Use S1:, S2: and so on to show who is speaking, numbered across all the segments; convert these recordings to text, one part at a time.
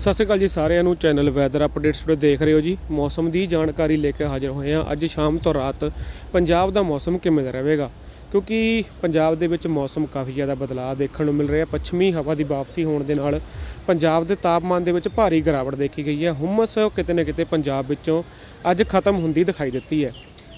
S1: ਸਤਿ ਸ਼੍ਰੀ ਅਕਾਲ ਜੀ ਸਾਰਿਆਂ ਨੂੰ, ਚੈਨਲ ਵੈਦਰ ਅਪਡੇਟਸ ਵੀਡੀਓ ਦੇਖ ਰਹੇ ਹੋ ਜੀ। ਮੌਸਮ ਦੀ ਜਾਣਕਾਰੀ ਲੈ ਕੇ ਹਾਜ਼ਰ ਹੋਏ ਹਾਂ ਅੱਜ ਸ਼ਾਮ ਤੋਂ ਰਾਤ। ਪੰਜਾਬ ਦਾ ਮੌਸਮ ਕਿਵੇਂ ਦਾ ਰਹੇਗਾ? ਕਿਉਂਕਿ ਪੰਜਾਬ ਦੇ ਵਿੱਚ ਮੌਸਮ ਕਾਫੀ ਜ਼ਿਆਦਾ ਬਦਲਾਅ ਦੇਖਣ ਨੂੰ ਮਿਲ ਰਿਹਾ। ਪੱਛਮੀ ਹਵਾ ਦੀ ਵਾਪਸੀ ਹੋਣ ਦੇ ਨਾਲ ਪੰਜਾਬ ਦੇ ਤਾਪਮਾਨ ਦੇ ਵਿੱਚ ਭਾਰੀ ਗਿਰਾਵਟ ਦੇਖੀ ਗਈ ਹੈ। ਹੁਮਸ ਕਿਤੇ ਨਾ ਕਿਤੇ ਪੰਜਾਬ ਵਿੱਚੋਂ ਅੱਜ ਖਤਮ ਹੁੰਦੀ ਦਿਖਾਈ ਦਿੱਤੀ ਹੈ।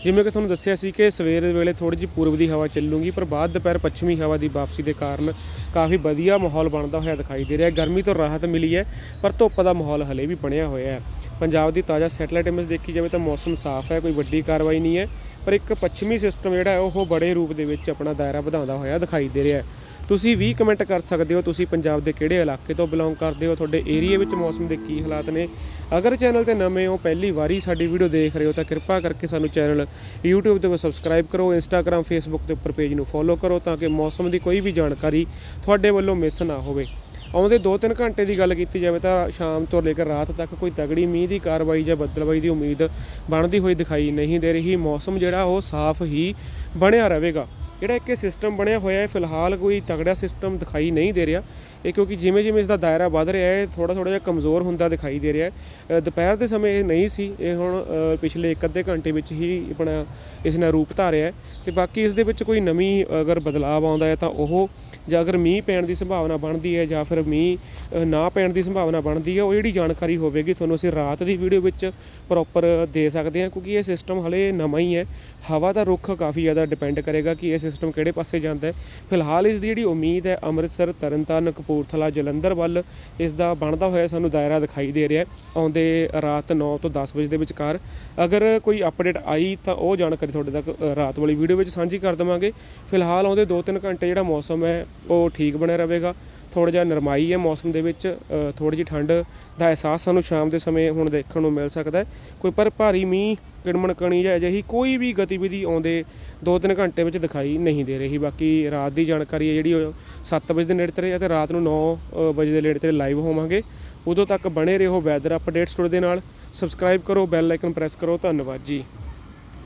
S1: ਜਿਵੇਂ ਕਿ ਤੁਹਾਨੂੰ ਦੱਸਿਆ ਸੀ ਕਿ ਸਵੇਰ ਦੇ ਵੇਲੇ ਥੋੜੀ ਜਿਹੀ ਪੂਰਬ ਦੀ ਹਵਾ ਚੱਲੂਗੀ, ਪਰ ਬਾਅਦ ਦੁਪਹਿਰ ਪੱਛਮੀ ਹਵਾ ਦੀ ਵਾਪਸੀ ਦੇ ਕਾਰਨ ਕਾਫੀ ਵਧੀਆ ਮਾਹੌਲ ਬਣਦਾ ਹੋਇਆ ਦਿਖਾਈ ਦੇ ਰਿਹਾ ਗਰਮੀ ਤੋਂ ਰਾਹਤ ਮਿਲੀ ਹੈ, ਪਰ ਧੁੱਪ ਦਾ ਮਾਹੌਲ ਹਲੇ ਵੀ ਬਣਿਆ ਹੋਇਆ ਹੈ। ਪੰਜਾਬ ਦੀ ਤਾਜ਼ਾ ਸੈਟੇਲਾਈਟ ਇਮੇਜ ਦੇਖੀ ਜਾਵੇ ਤਾਂ ਮੌਸਮ ਸਾਫ਼ ਹੈ, ਕੋਈ ਵੱਡੀ ਕਾਰਵਾਈ ਨਹੀਂ ਹੈ, ਪਰ ਇੱਕ ਪੱਛਮੀ ਸਿਸਟਮ ਜਿਹੜਾ ਉਹ ਬੜੇ ਰੂਪ ਦੇ ਵਿੱਚ ਆਪਣਾ ਦਾਇਰਾ ਵਧਾਉਂਦਾ ਹੋਇਆ ਦਿਖਾਈ ਦੇ ਰਿਹਾ ਹੈ। ਤੁਸੀਂ ਵੀ ਕਮੈਂਟ ਕਰ ਸਕਦੇ ਹੋ, ਤੁਸੀਂ ਪੰਜਾਬ ਦੇ ਕਿਹੜੇ ਇਲਾਕੇ ਤੋਂ ਬਿਲੋਂਗ ਕਰਦੇ ਹੋ, ਤੁਹਾਡੇ ਏਰੀਆ ਵਿੱਚ ਮੌਸਮ ਦੇ ਕੀ ਹਾਲਾਤ ਨੇ। ਅਗਰ ਚੈਨਲ ਤੇ ਨਵੇਂ ਹੋ, ਪਹਿਲੀ ਵਾਰੀ ਸਾਡੀ ਵੀਡੀਓ ਦੇਖ ਰਹੇ ਹੋ, ਤਾਂ ਕਿਰਪਾ ਕਰਕੇ ਸਾਨੂੰ ਚੈਨਲ YouTube ਤੇ ਸਬਸਕ੍ਰਾਈਬ ਕਰੋ, Instagram, Facebook ਦੇ ਉੱਪਰ ਪੇਜ ਨੂੰ ਫੋਲੋ ਕਰੋ, ਤਾਂ ਕਿ ਮੌਸਮ ਦੀ ਕੋਈ ਵੀ ਜਾਣਕਾਰੀ ਤੁਹਾਡੇ ਵੱਲੋਂ ਮਿਸ ਨਾ ਹੋਵੇ। ਆਉਂਦੇ 2-3 ਘੰਟੇ ਦੀ ਗੱਲ ਕੀਤੀ ਜਾਵੇ ਤਾਂ ਸ਼ਾਮ ਤੋਂ ਲੈ ਕੇ ਰਾਤ ਤੱਕ ਕੋਈ ਤਗੜੀ ਮੀਂਹ ਦੀ ਕਾਰਵਾਈ ਜਾਂ ਬੱਦਲਬਾਈ ਦੀ ਉਮੀਦ ਬਣਦੀ ਹੋਈ ਦਿਖਾਈ ਨਹੀਂ ਦੇ ਰਹੀ। ਮੌਸਮ ਜਿਹੜਾ ਉਹ ਸਾਫ਼ ਹੀ ਬਣਿਆ ਰਹੇਗਾ। ਜਿਹੜਾ ਇੱਕ ਸਿਸਟਮ ਬਣਿਆ ਹੋਇਆ ਹੈ, ਫਿਲਹਾਲ ਕੋਈ ਤਗੜਾ ਸਿਸਟਮ ਦਿਖਾਈ ਨਹੀਂ ਦੇ ਰਿਹਾ। ਇਹ ਕਿਉਂਕਿ ਜਿਵੇਂ ਜਿਵੇਂ ਇਸ ਦਾ ਦਾਇਰਾ ਵੱਧ ਰਿਹਾ ਹੈ ਥੋੜਾ ਥੋੜਾ ਜਿਹਾ ਕਮਜ਼ੋਰ ਹੁੰਦਾ ਦਿਖਾਈ ਦੇ ਰਿਹਾ ਹੈ। ਦੁਪਹਿਰ ਦੇ ਸਮੇਂ ਇਹ ਨਹੀਂ ਸੀ, ਇਹ ਹੁਣ ਪਿਛਲੇ ਇੱਕ ਅੱਧੇ ਘੰਟੇ ਵਿੱਚ ਹੀ ਆਪਣਾ ਇਸ ਨੇ ਰੂਪ ਧਾਰਿਆ ਹੈ। ਤੇ ਬਾਕੀ ਇਸ ਦੇ ਵਿੱਚ ਕੋਈ ਨਵੀਂ ਅਗਰ ਬਦਲਾਅ ਆਉਂਦਾ ਹੈ ਤਾਂ ਉਹ, ਜਾਂ ਅਗਰ ਮੀਂਹ ਪੈਣ ਦੀ ਸੰਭਾਵਨਾ ਬਣਦੀ ਹੈ, ਜਾਂ ਫਿਰ ਮੀਂਹ ਨਾ ਪੈਣ ਦੀ ਸੰਭਾਵਨਾ ਬਣਦੀ ਹੈ, ਉਹ ਜਿਹੜੀ ਜਾਣਕਾਰੀ ਹੋਵੇਗੀ, ਤੁਹਾਨੂੰ ਅਸੀਂ ਰਾਤ ਦੀ ਵੀਡੀਓ ਵਿੱਚ ਪ੍ਰੋਪਰ ਦੇ ਸਕਦੇ ਹਾਂ, ਕਿਉਂਕਿ ਇਹ ਸਿਸਟਮ ਹਲੇ ਨਵਾਂ ਹੀ ਹੈ। ਹਵਾ ਦਾ ਰੁੱਖ ਕਾਫੀ ਜ਼ਿਆਦਾ ਡਿਪੈਂਡ ਕਰੇਗਾ ਕਿ ਇਹ ਸਿਸਟਮ ਕਿਹੜੇ ਪਾਸੇ ਜਾਂਦਾ ਹੈ? ਫਿਲਹਾਲ ਇਸ ਦੀ ਜਿਹੜੀ ਉਮੀਦ ਹੈ, ਅੰਮ੍ਰਿਤਸਰ, ਤਰਨਤਾਰਨ, ਕਪੂਰਥਲਾ, ਜਲੰਧਰ ਵੱਲ ਇਸ ਦਾ ਬਣਦਾ ਹੋਇਆ ਸਾਨੂੰ ਦਾਇਰਾ ਦਿਖਾਈ ਦੇ ਰਿਹਾ ਹੈ। ਆਉਂਦੇ ਰਾਤ 9 ਤੋਂ 10 ਵਜੇ ਦੇ ਵਿਚਕਾਰ ਅਗਰ ਕੋਈ ਅਪਡੇਟ ਆਈ ਤਾਂ ਉਹ ਜਾਣਕਾਰੀ ਤੁਹਾਡੇ ਤੱਕ ਰਾਤ ਵਾਲੀ ਵੀਡੀਓ ਵਿੱਚ ਸਾਂਝੀ ਕਰ ਦੇਵਾਂਗੇ। ਫਿਲਹਾਲ ਆਉਂਦੇ 2-3 ਘੰਟੇ ਜਿਹੜਾ ਮੌਸਮ ਹੈ, ਉਹ ਠੀਕ ਬਣਿਆ ਰਹੇਗਾ। ਥੋੜਾ ਜਿਹਾ ਨਰਮਾਈ ਹੈ ਮੌਸਮ ਦੇ ਵਿੱਚ ਥੋੜੀ ਜਿਹੀ ਠੰਡ ਦਾ ਅਹਿਸਾਸ ਸਾਨੂੰ ਸ਼ਾਮ ਦੇ ਸਮੇਂ ਹੁਣ ਦੇਖਣ ਨੂੰ ਮਿਲ ਸਕਦਾ ਹੈ। ਕੋਈ ਪਰ ਭਾਰੀ ਮੀਂਹ ਕਿਣਮਣ ਕਣੀ ਜਾਂ ਅਜਿਹੀ ਕੋਈ ਵੀ ਗਤੀਵਿਧੀ ਆਉਂਦੇ 2-3 ਘੰਟੇ ਵਿੱਚ ਦਿਖਾਈ ਨਹੀਂ ਦੇ ਰਹੀ। ਬਾਕੀ ਰਾਤ ਦੀ ਜਾਣਕਾਰੀ ਹੈ ਜਿਹੜੀ ਉਹ 7 ਵਜੇ ਦੇ ਨੇੜੇ ਤੇ ਅਤੇ ਰਾਤ ਨੂੰ 9 ਵਜੇ ਦੇ ਨੇੜੇ ਤੇ ਲਾਈਵ ਹੋਵਾਂਗੇ। ਉਦੋਂ ਤੱਕ ਬਣੇ ਰਹੋ ਵੈਦਰ ਅਪਡੇਟਸ ਦੇ ਨਾਲ। ਸਬਸਕ੍ਰਾਈਬ ਕਰੋ ਬੈਲ ਆਈਕਨ ਪ੍ਰੈਸ ਕਰੋ। ਧੰਨਵਾਦ ਜੀ।